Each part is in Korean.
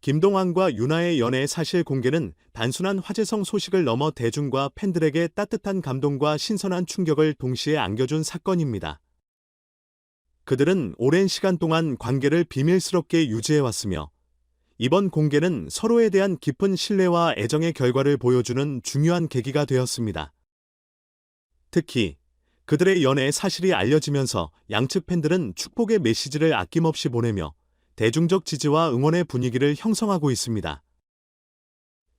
김동완과 유나의 연애 사실 공개는 단순한 화제성 소식을 넘어 대중과 팬들에게 따뜻한 감동과 신선한 충격을 동시에 안겨준 사건입니다. 그들은 오랜 시간 동안 관계를 비밀스럽게 유지해왔으며 이번 공개는 서로에 대한 깊은 신뢰와 애정의 결과를 보여주는 중요한 계기가 되었습니다. 특히 그들의 연애 사실이 알려지면서 양측 팬들은 축복의 메시지를 아낌없이 보내며 대중적 지지와 응원의 분위기를 형성하고 있습니다.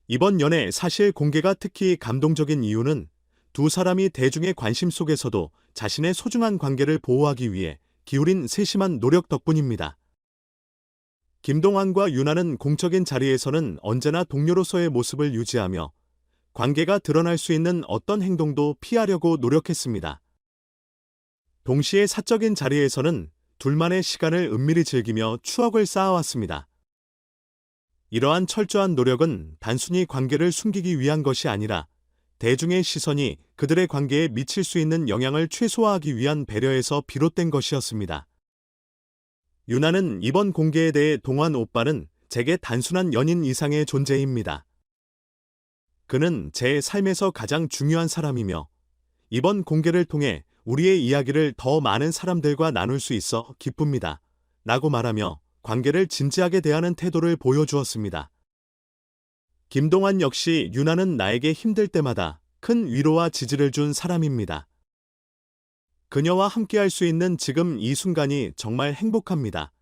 이번 연애 사실 공개가 특히 감동적인 이유는 두 사람이 대중의 관심 속에서도 자신의 소중한 관계를 보호하기 위해 기울인 세심한 노력 덕분입니다. 김동완과 유나는 공적인 자리에서는 언제나 동료로서의 모습을 유지하며 관계가 드러날 수 있는 어떤 행동도 피하려고 노력했습니다. 동시에 사적인 자리에서는 둘만의 시간을 은밀히 즐기며 추억을 쌓아왔습니다. 이러한 철저한 노력은 단순히 관계를 숨기기 위한 것이 아니라 대중의 시선이 그들의 관계에 미칠 수 있는 영향을 최소화하기 위한 배려에서 비롯된 것이었습니다. 유나는 이번 공개에 대해 동환 오빠는 제게 단순한 연인 이상의 존재입니다. 그는 제 삶에서 가장 중요한 사람이며 이번 공개를 통해 우리의 이야기를 더 많은 사람들과 나눌 수 있어 기쁩니다. 라고 말하며 관계를 진지하게 대하는 태도를 보여주었습니다. 김동완 역시 유나는 나에게 힘들 때마다 큰 위로와 지지를 준 사람입니다. 그녀와 함께할 수 있는 지금 이 순간이 정말 행복합니다.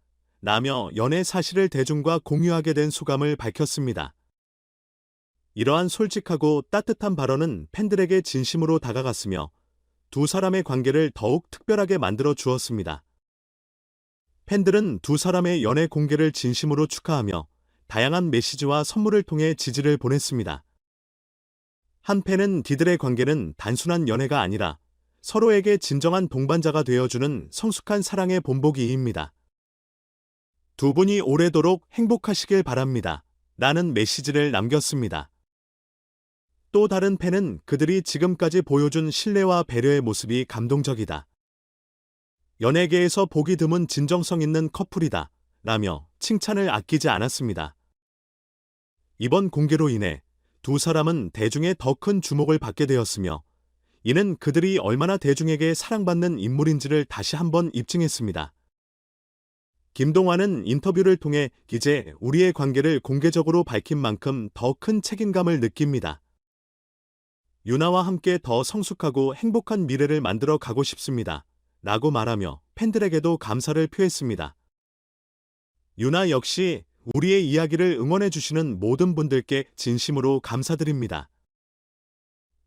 라며 연애 사실을 대중과 공유하게 된 소감을 밝혔습니다. 이러한 솔직하고 따뜻한 발언은 팬들에게 진심으로 다가갔으며 두 사람의 관계를 더욱 특별하게 만들어 주었습니다. 팬들은 두 사람의 연애 공개를 진심으로 축하하며 다양한 메시지와 선물을 통해 지지를 보냈습니다. 한 팬은 디들의 관계는 단순한 연애가 아니라 서로에게 진정한 동반자가 되어주는 성숙한 사랑의 본보기입니다. 두 분이 오래도록 행복하시길 바랍니다. 라는 메시지를 남겼습니다. 또 다른 팬은 그들이 지금까지 보여준 신뢰와 배려의 모습이 감동적이다. 연예계에서 보기 드문 진정성 있는 커플이다. 라며 칭찬을 아끼지 않았습니다. 이번 공개로 인해 두 사람은 대중의 더 큰 주목을 받게 되었으며 이는 그들이 얼마나 대중에게 사랑받는 인물인지를 다시 한번 입증했습니다. 김동완은 인터뷰를 통해 이제 우리의 관계를 공개적으로 밝힌 만큼 더 큰 책임감을 느낍니다. 유나와 함께 더 성숙하고 행복한 미래를 만들어 가고 싶습니다. 라고 말하며 팬들에게도 감사를 표했습니다. 유나 역시 우리의 이야기를 응원해 주시는 모든 분들께 진심으로 감사드립니다.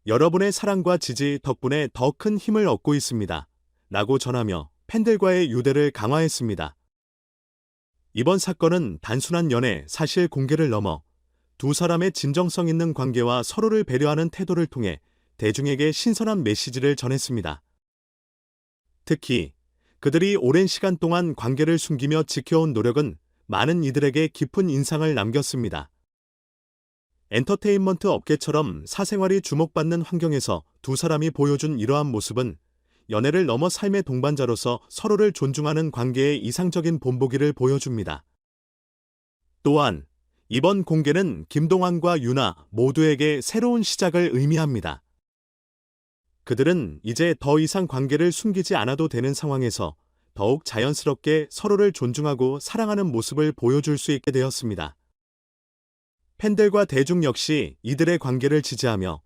여러분의 사랑과 지지 덕분에 더 큰 힘을 얻고 있습니다. 라고 전하며 팬들과의 유대를 강화했습니다. 이번 사건은 단순한 연애 사실 공개를 넘어 두 사람의 진정성 있는 관계와 서로를 배려하는 태도를 통해 대중에게 신선한 메시지를 전했습니다. 특히 그들이 오랜 시간 동안 관계를 숨기며 지켜온 노력은 많은 이들에게 깊은 인상을 남겼습니다. 엔터테인먼트 업계처럼 사생활이 주목받는 환경에서 두 사람이 보여준 이러한 모습은 연애를 넘어 삶의 동반자로서 서로를 존중하는 관계의 이상적인 본보기를 보여줍니다. 또한 이번 공개는 김동완과 유나 모두에게 새로운 시작을 의미합니다. 그들은 이제 더 이상 관계를 숨기지 않아도 되는 상황에서 더욱 자연스럽게 서로를 존중하고 사랑하는 모습을 보여줄 수 있게 되었습니다. 팬들과 대중 역시 이들의 관계를 지지하며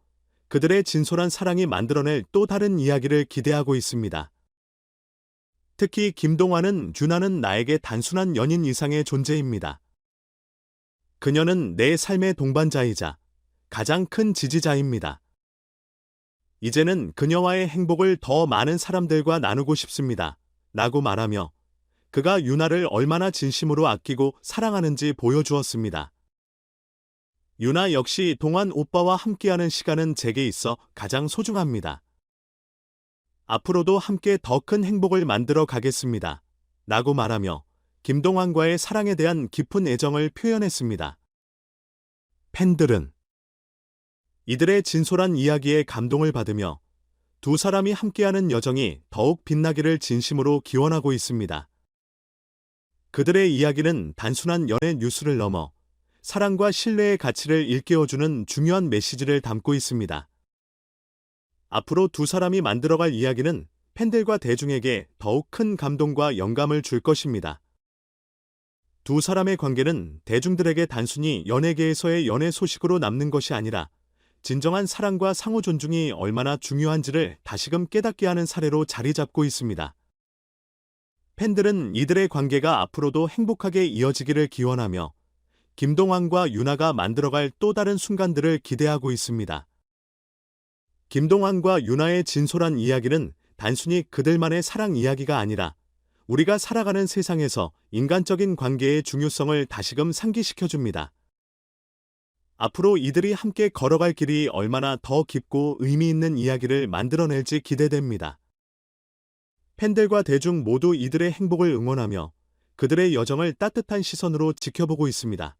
그들의 진솔한 사랑이 만들어낼 또 다른 이야기를 기대하고 있습니다. 특히 김동완은 유나는 나에게 단순한 연인 이상의 존재입니다. 그녀는 내 삶의 동반자이자 가장 큰 지지자입니다. 이제는 그녀와의 행복을 더 많은 사람들과 나누고 싶습니다. 라고 말하며 그가 유나를 얼마나 진심으로 아끼고 사랑하는지 보여주었습니다. 유나 역시 동안 오빠와 함께하는 시간은 제게 있어 가장 소중합니다. 앞으로도 함께 더 큰 행복을 만들어 가겠습니다. 라고 말하며 김동완과의 사랑에 대한 깊은 애정을 표현했습니다. 팬들은 이들의 진솔한 이야기에 감동을 받으며 두 사람이 함께하는 여정이 더욱 빛나기를 진심으로 기원하고 있습니다. 그들의 이야기는 단순한 연애 뉴스를 넘어 사랑과 신뢰의 가치를 일깨워주는 중요한 메시지를 담고 있습니다. 앞으로 두 사람이 만들어갈 이야기는 팬들과 대중에게 더욱 큰 감동과 영감을 줄 것입니다. 두 사람의 관계는 대중들에게 단순히 연예계에서의 연애 소식으로 남는 것이 아니라 진정한 사랑과 상호 존중이 얼마나 중요한지를 다시금 깨닫게 하는 사례로 자리 잡고 있습니다. 팬들은 이들의 관계가 앞으로도 행복하게 이어지기를 기원하며 김동완과 유나가 만들어갈 또 다른 순간들을 기대하고 있습니다. 김동완과 유나의 진솔한 이야기는 단순히 그들만의 사랑 이야기가 아니라 우리가 살아가는 세상에서 인간적인 관계의 중요성을 다시금 상기시켜줍니다. 앞으로 이들이 함께 걸어갈 길이 얼마나 더 깊고 의미 있는 이야기를 만들어낼지 기대됩니다. 팬들과 대중 모두 이들의 행복을 응원하며 그들의 여정을 따뜻한 시선으로 지켜보고 있습니다.